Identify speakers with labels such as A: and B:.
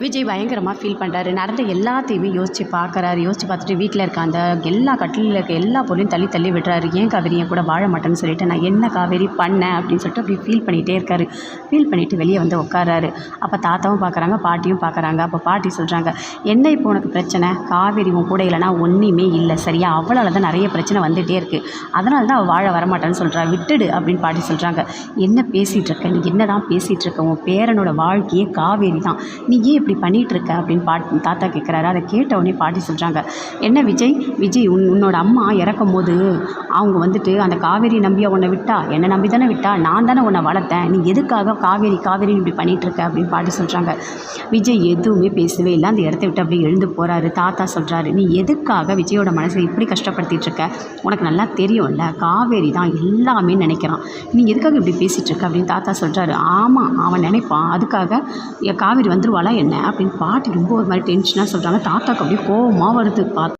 A: விஜய் பயங்கரமாக ஃபீல் பண்ணுறாரு நடந்த எல்லாத்தையுமே யோசித்து பார்க்குறாரு. யோசித்து பார்த்துட்டு வீட்டில் இருக்க அந்த எல்லா கட்டிலில் இருக்க எல்லா பொருளையும் தள்ளி தள்ளி விடுறாரு. ஏன் காவேரி என் கூட வாழ மாட்டேன்னு சொல்லிட்டு நான் என்ன காவேரி பண்ணேன்? அப்படின்னு சொல்லிட்டு அப்படி ஃபீல் பண்ணிகிட்டே இருக்காரு. ஃபீல் பண்ணிவிட்டு வெளியே வந்து உட்காராரு அப்போ தாத்தாவும் பார்க்குறாங்க பாட்டியும் பார்க்குறாங்க அப்போ பாட்டி சொல்கிறாங்க என்ன இப்போ உனக்கு பிரச்சனை? காவேரி உன் கூட இல்லைனா ஒன்றுமே இல்லை. சரியா? அவளால் தான் நிறைய பிரச்சனை வந்துகிட்டே இருக்குது அதனால தான் அவள் வாழ வரமாட்டான்னு சொல்கிறா விட்டுடு அப்படின்னு பாட்டி சொல்கிறாங்க என்ன பேசிகிட்டு இருக்க? நீ என்ன தான் பேசிகிட்டு இருக்க? உன் பேரனோட வாழ்க்கையே காவேரி தான். நீ ஏன் இப்படி பண்ணிகிட்டு இருக்க அப்படின்னு பாட் தாத்தா கேட்குறாரு அதை கேட்ட உடனே பாட்டி சொல்கிறாங்க என்ன விஜய்? விஜய் உன் உன்னோட அம்மா இறக்கும் போது அவங்க வந்துட்டு அந்த காவேரி நம்பியை உன்னை விட்டா? என்னை நம்பி தானே விட்டா? நான் தானே உன்னை வளர்த்தேன். நீ எதுக்காக காவேரி காவேரி இப்படி பண்ணிகிட்டு இருக்க அப்படின்னு பாட்டி சொல்கிறாங்க விஜய் எதுவுமே பேசவே இல்லை. அந்த இடத்த விட்டு அப்படியே எழுந்து போகிறாரு தாத்தா சொல்கிறாரு நீ எதுக்காக விஜயோட மனசை இப்படி கஷ்டப்படுத்திட்டு இருக்க உனக்கு நல்லா தெரியும்ல காவேரி தான் எல்லாமே நினைக்கிறான். நீ எதுக்காக இப்படி பேசிகிட்டு இருக்க அப்படின்னு தாத்தா சொல்கிறாரு ஆமாம் அவன் நினைப்பான். அதுக்காக காவேரி வந்துருவாளா என்ன? அப்படின்னு பாட்டி ரொம்ப ஒரு மாதிரி டென்ஷனாக சொல்கிறாங்க தாத்தாக்கு அப்படியே கோவமாக வருது பார்த்து